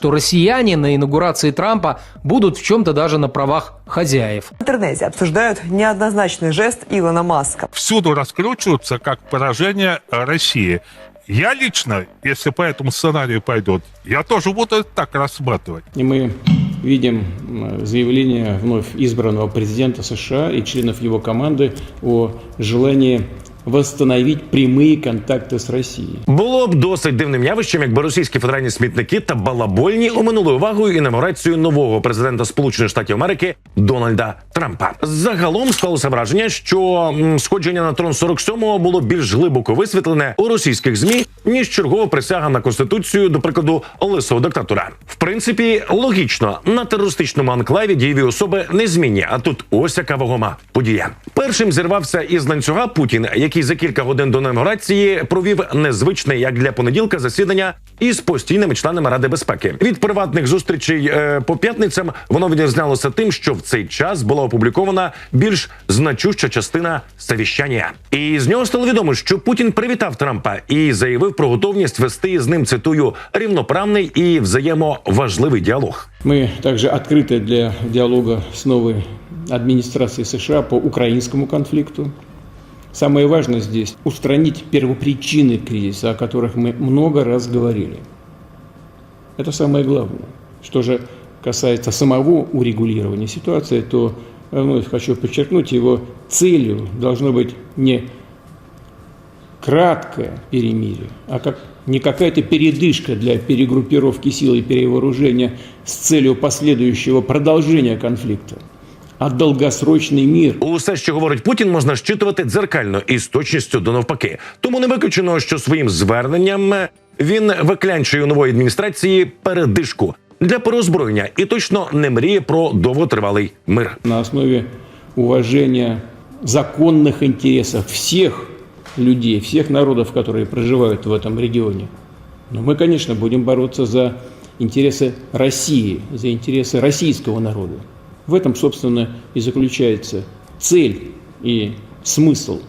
что россияне на инаугурации Трампа будут в чем-то даже на правах хозяев. В интернете обсуждают неоднозначный жест Илона Маска. всюду раскручиваются как поражение э, России. Я лично, если по этому сценарию пойдет, я тоже буду так рассматривать. И мы видим м, заявление вновь избранного президента США и членов его команды о желании восстановить прямые контакты с Россией. Було б досить дивним явищем, якби російські федеральні смітники та балабольні оминули увагою інаугурацію нового президента Сполучених Штатів Америки Дональда Трампа. Загалом склалося враження, що сходження на трон 47-го було більш глибоко висвітлене у російських змі ніж чергова присяга на конституцію, до прикладу, лисого диктатора. В принципі, логічно на терористичному анклаві дієві особи незмінні. А тут ось яка вагома подія. Першим зірвався із ланцюга Путін, який за кілька годин до інаугурації провів незвичне як для понеділка засідання із постійними членами Ради безпеки. Від приватних зустрічей е, по п'ятницям воно відрізнялося тим, що в цей час була опублікована більш значуща частина совіщання. І з нього стало відомо, що Путін привітав Трампа і заявив про готовність вести з ним цитую рівноправний і взаємоважливий діалог. Мы также открыты для диалога с новой администрацией США по украинскому конфликту. Самое важное здесь – устранить первопричины кризиса, о которых мы много раз говорили. Это самое главное. Что же касается самого урегулирования ситуации, то вновь хочу подчеркнуть, его целью должно быть не краткое перемирие, а как не какая-то передышка для перегруппировки сил и перевооружения с целью последующего продолжения конфликта, а долгосрочный мир – Усе, що говорить Путін, можна щитувати дзеркально і з точністю до навпаки. Тому не виключено, що своїм зверненням він виклянчує у нової адміністрації передишку для переозброєння і точно не мріє про довготривалий мир. на основе уважения законных интересов всех людей, всех народов, которые проживают в этом регионе. Но мы, конечно, будем бороться за интересы России, за интересы российского народа. В этом, собственно, и заключается цель и смысл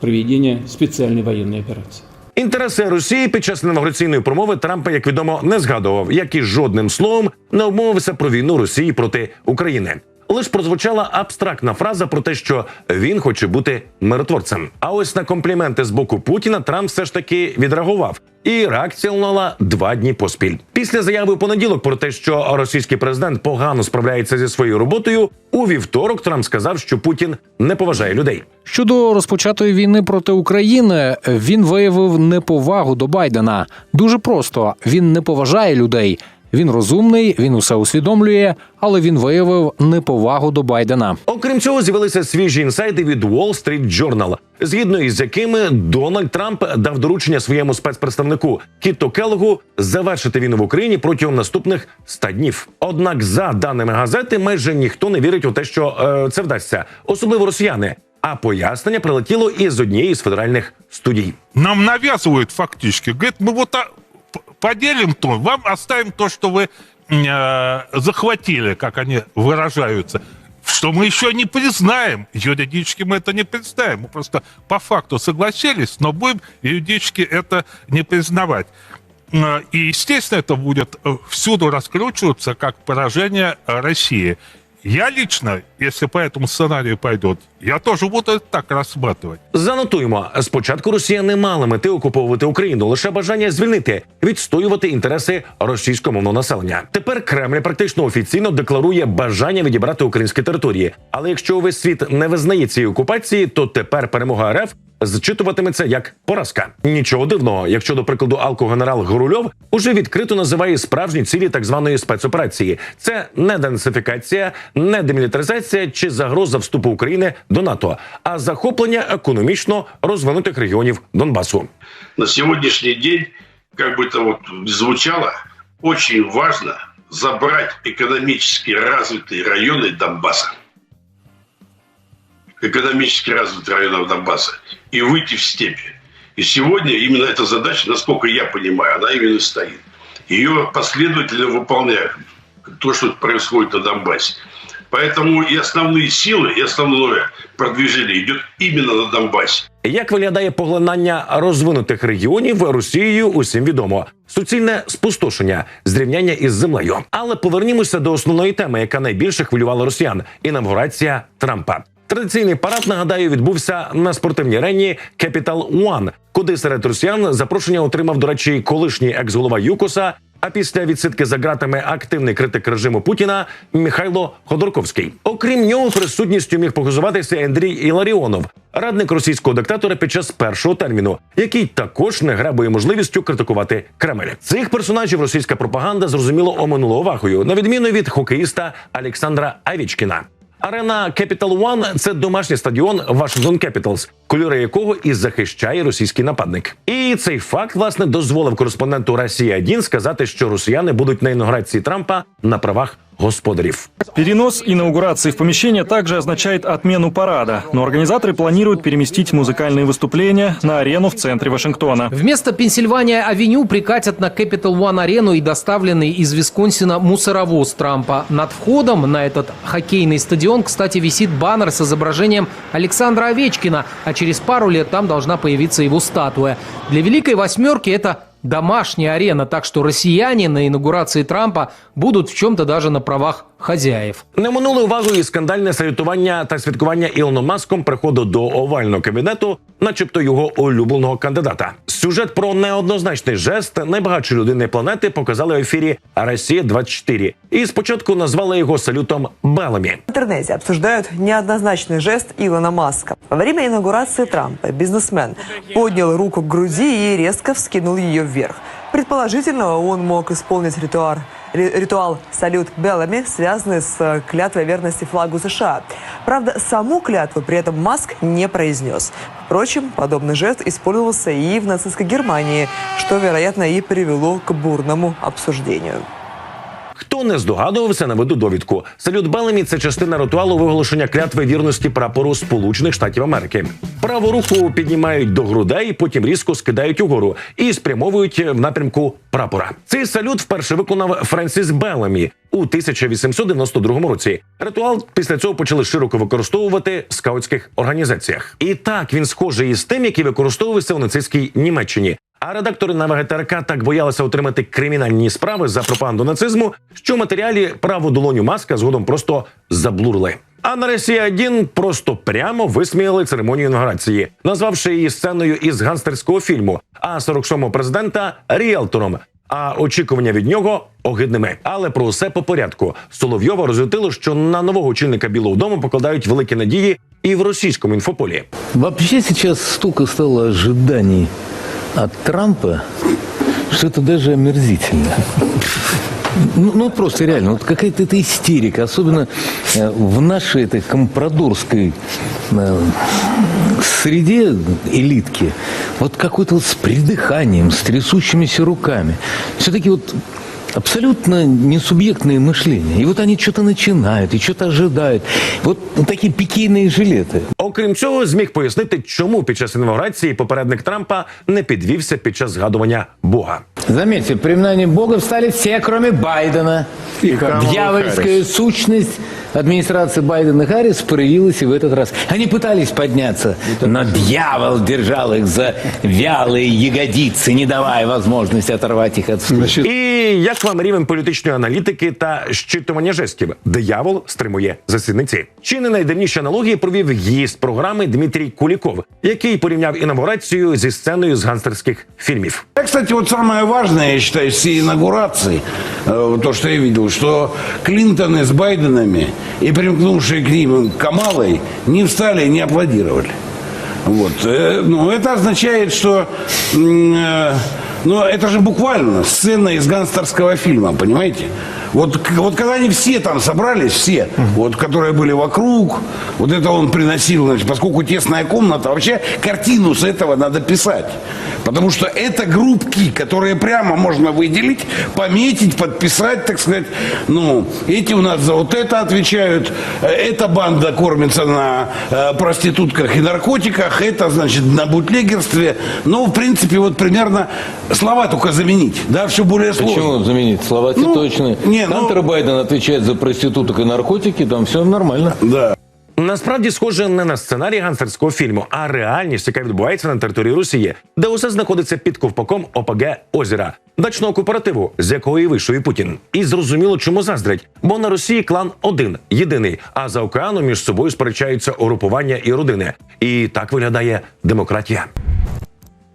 проведения специальной военной операции. Інтереси Росії під час інавгураційної промови Трампа, як відомо, не згадував, як і жодним словом не обмовився про війну Росії проти України. Лиш прозвучала абстрактна фраза про те, що він хоче бути миротворцем. А ось на компліменти з боку Путіна Трамп все ж таки відреагував. І реакція лунала два дні поспіль. Після заяви у понеділок про те, що російський президент погано справляється зі своєю роботою. У вівторок Трамп сказав, що Путін не поважає людей. Щодо розпочатої війни проти України, він виявив неповагу до Байдена. Дуже просто він не поважає людей. Він розумний, він усе усвідомлює, але він виявив неповагу до Байдена. Окрім цього, з'явилися свіжі інсайди від Wall Street Journal, згідно із якими Дональд Трамп дав доручення своєму спецпредставнику Кіто Келлогу завершити війну в Україні протягом наступних 100 днів. Однак, за даними газети, майже ніхто не вірить у те, що е, це вдасться, особливо росіяни. А пояснення прилетіло із однієї з федеральних студій. Нам навязывают фактически. Говорит, мы вот а, п- поделим то, вам оставим то, что вы э, захватили, как они выражаются. Что мы еще не признаем. Юридически мы это не признаем. Мы просто по факту согласились, но будем юридически это не признавать. Э, И, естественно, это будет э, всюду раскручиваться как поражение России. Я лично, если по этому сценарию пойдет, я тоже буду так рассматривать. Занотуємо, спочатку Росія не мала мети окуповувати Україну, лише бажання звільнити, відстоювати інтереси російськомовного населення. Тепер Кремль практично офіційно декларує бажання відібрати українські території. Але якщо увесь світ не визнає цієї окупації, то тепер перемога РФ зчитуватиметься як поразка. Нічого дивного, якщо до прикладу алкогенерал Горульов уже відкрито називає справжні цілі так званої спецоперації. Це не денацифікація, не демілітаризація чи загроза вступу України до НАТО, а захоплення економічно розвинутих регіонів Донбасу. на сегодняшний день, как бы это вот ни звучало, очень важно забрать экономически развитые районы Донбасса. Экономически развитые районы Донбасса. И выйти в степи. И сегодня именно эта задача, насколько я понимаю, она именно стоит. Ее последовательно выполняют. То, что происходит на Донбассе. Поэтому и основные силы, и основное продвижение идет именно на Донбассе. Як виглядає поглинання розвинутих регіонів Росією, усім відомо. Суцільне спустошення, зрівняння із землею. Але повернімося до основної теми, яка найбільше хвилювала росіян інавгурація Трампа. Традиційний парад нагадаю відбувся на спортивній арені Capital One, куди серед росіян запрошення отримав, до речі, колишній екс-голова ЮКОСа. А після відсидки за ґратами активний критик режиму Путіна Михайло Ходорковський. Окрім нього, присутністю міг похизуватися Андрій Іларіонов, радник російського диктатора під час першого терміну, який також не грабує можливістю критикувати Кремль. Цих персонажів російська пропаганда зрозуміло оминула увагою, на відміну від хокеїста Олександра Авічкіна. Арена Capital One – це домашній стадіон Washington Capitals, кольори якого і захищає російський нападник. І цей факт власне дозволив кореспонденту Росія 1 сказати, що росіяни будуть на інаугурації Трампа на правах господарів. Перенос инаугурации в помещение также означает отмену парада, но организаторы планируют переместить музыкальные выступления на арену в центре Вашингтона. Вместо Пенсильвания-авеню прикатят на Capital One арену и доставленный из Висконсина мусоровоз Трампа. Над входом на этот хоккейный стадион, кстати, висит баннер с изображением Александра Овечкина, а через пару лет там должна появиться его статуя. Для Великой Восьмерки это домашняя арена, так что россияне на инаугурации Трампа будут в чем-то даже на правах хозяев. Не минули увагою і скандальне салютування та святкування Ілоном Маском приходу до овального кабінету, начебто його улюбленого кандидата. Сюжет про неоднозначний жест найбагатшої людини планети показали в ефірі Росія 24 і спочатку назвали його салютом Беламі. В интернете обсуждают неоднозначный жест Илона Маска. Во время инаугурации Трампа бизнесмен поднял руку к груди и резко вскинул ее вверх. Предположительно, он мог исполнить ритуал, ри- ритуал «Салют Беллами», связанный с э, клятвой верности флагу США. Правда, саму клятву при этом Маск не произнес. Впрочем, подобный жест использовался и в нацистской Германии, что, вероятно, и привело к бурному обсуждению. Хто не здогадувався, наведу довідку. Салют Белемі це частина ритуалу виголошення клятви вірності прапору Сполучених Штатів Америки. Праву руку піднімають до грудей, потім різко скидають угору і спрямовують в напрямку прапора. Цей салют вперше виконав Френсіс Белемі у 1892 році. Ритуал після цього почали широко використовувати в скаутських організаціях. І так він схожий із тим, який використовувався у нацистській Німеччині. А редактори на ВГТРК так боялися отримати кримінальні справи за пропаганду нацизму, що матеріалі праву долоню маска згодом просто заблурили. А на Росія 1 просто прямо висміяли церемонію інаугурації, назвавши її сценою із ганстерського фільму, а 47-го президента ріелтором. А очікування від нього огидними. Але про усе по порядку. Соловйова розлютило, що на нового очільника Білого Дому покладають великі надії і в російському інфополі. Вообще сейчас столько стало ожиданий от Трампа, что это даже омерзительно. Ну, ну, просто реально, вот какая-то это истерика, особенно э, в нашей этой компрадорской э, среде элитки, вот какой-то вот с придыханием, с трясущимися руками. Все-таки вот абсолютно несубъектное мышление. И вот они что-то начинают, и что-то ожидают. Вот такие пикейные жилеты. Окрім цього, зміг пояснити, чому під час інаугурації попередник Трампа не підвівся під час згадування Бога. Заметьте, при именовании Бога встали все, кроме Байдена. Дьявольская сущность администрации Байдена и Харрис проявилась и в этот раз. Они пытались подняться, но дьявол держал их за вялые ягодицы, не давая возможности оторвать их от стула. І як вам рівень політичної аналітики та щитування жестів? Диявол стримує засідниці. Чи не найдавніші аналогії провів гість програми Дмитрій Куліков, який порівняв інаугурацію зі сценою з ганстерських фільмів. Я, кстати, вот самое важное, я считаю, всей инаугурации, э, то, что я видел, что Клинтоны с Байденами и примкнувшие к ним Камалой не встали и не аплодировали. Вот. Э, Ну, это означает, что... м, э, Ну, это же буквально сцена из гангстерского фильма, понимаете? Вот, вот когда они все там собрались, все, вот, которые были вокруг, вот это он приносил, значит, поскольку тесная комната, вообще картину с этого надо писать. Потому что это группки, которые прямо можно выделить, пометить, подписать, так сказать. Ну, эти у нас за вот это отвечают, э, эта банда кормится на э, проститутках и наркотиках, это, значит, на бутлегерстве. Ну, в принципе, вот примерно слова только заменить, да, все более сложно. Почему заменить? Слова Ну, точные. Не, ну- Хантер Байден отвечает за проституток и наркотики, там все нормально. Да. Насправді схоже не на сценарій гангстерського фільму, а реальність, яка відбувається на території Росії, де усе знаходиться під ковпаком ОПГ озера, дачного кооперативу, з якого і вийшов і Путін. І зрозуміло, чому заздрять, бо на Росії клан один, єдиний, а за океаном між собою сперечаються угрупування і родини. І так виглядає демократія.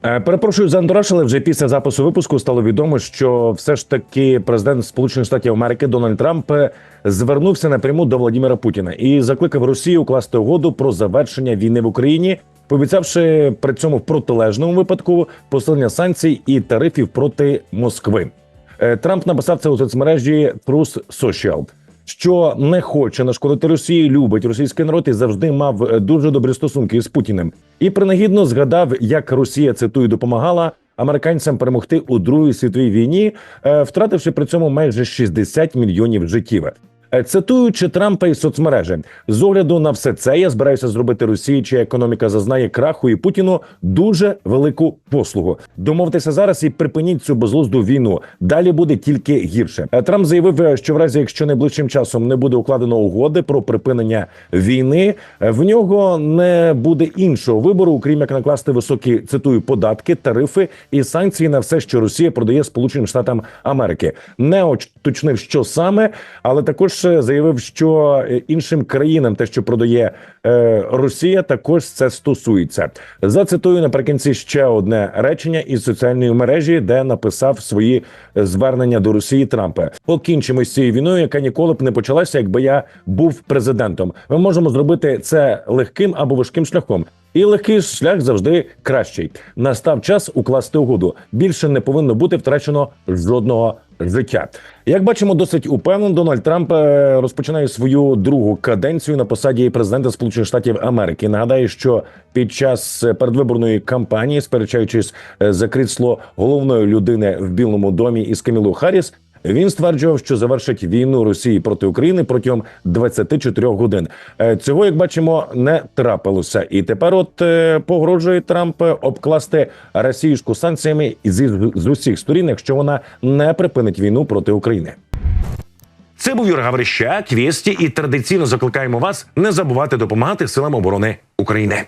Е, Перепрошую за антураж, але вже після запису випуску стало відомо, що все ж таки президент Сполучених Штатів Америки Дональд Трамп е, звернувся напряму до Владимира Путіна і закликав Росію укласти угоду про завершення війни в Україні, пообіцявши при цьому в протилежному випадку посилення санкцій і тарифів проти Москви. Е, Трамп написав це у соцмережі Truth Social, що не хоче нашкодити Росії, любить російський народ і завжди мав е, дуже добрі стосунки з Путіним. І принагідно згадав, як Росія цитую допомагала американцям перемогти у Другій світовій війні, е, втративши при цьому майже 60 мільйонів життів. Е, Цитуючи Трампа із соцмережі, з огляду на все це я збираюся зробити Росії, чия економіка зазнає краху і Путіну дуже велику послугу. Домовтеся зараз і припиніть цю безглузду війну. Далі буде тільки гірше. Е, Трамп заявив, е, що в разі, якщо найближчим часом не буде укладено угоди про припинення війни, в нього не буде іншого вибору, окрім як накласти високі цитую податки, тарифи і санкції на все, що Росія продає Сполученим Штатам Америки. Не уточнив, що саме, але також е, заявив, що е, іншим країнам те, що продає е, Росія, також це стосується. Зацитую наприкінці ще одне речення із соціальної мережі, де написав свої е, звернення до Росії Трампа. Покінчимо з цією війною, яка ніколи б не почалася, якби я був президентом. Ми можемо зробити це легким або важким шляхом. І легкий шлях завжди кращий. Настав час укласти угоду. Більше не повинно бути втрачено жодного життя. Як бачимо, досить упевнено Дональд Трамп е, розпочинає свою другу каденцію на посаді президента Сполучених Штатів Америки. Нагадаю, що під час передвиборної кампанії, сперечаючись е, за крісло головної людини в Білому домі із Камілу Харріс, він стверджував, що завершить війну Росії проти України протягом 24 годин. Е, Цього, як бачимо, не трапилося, і тепер, от е, погрожує Трамп е, обкласти російську санкціями з, з усіх сторін, якщо вона не припинить війну проти України. Це був Юрій Гаврищак, Вєсті, і традиційно закликаємо вас не забувати допомагати силам оборони України.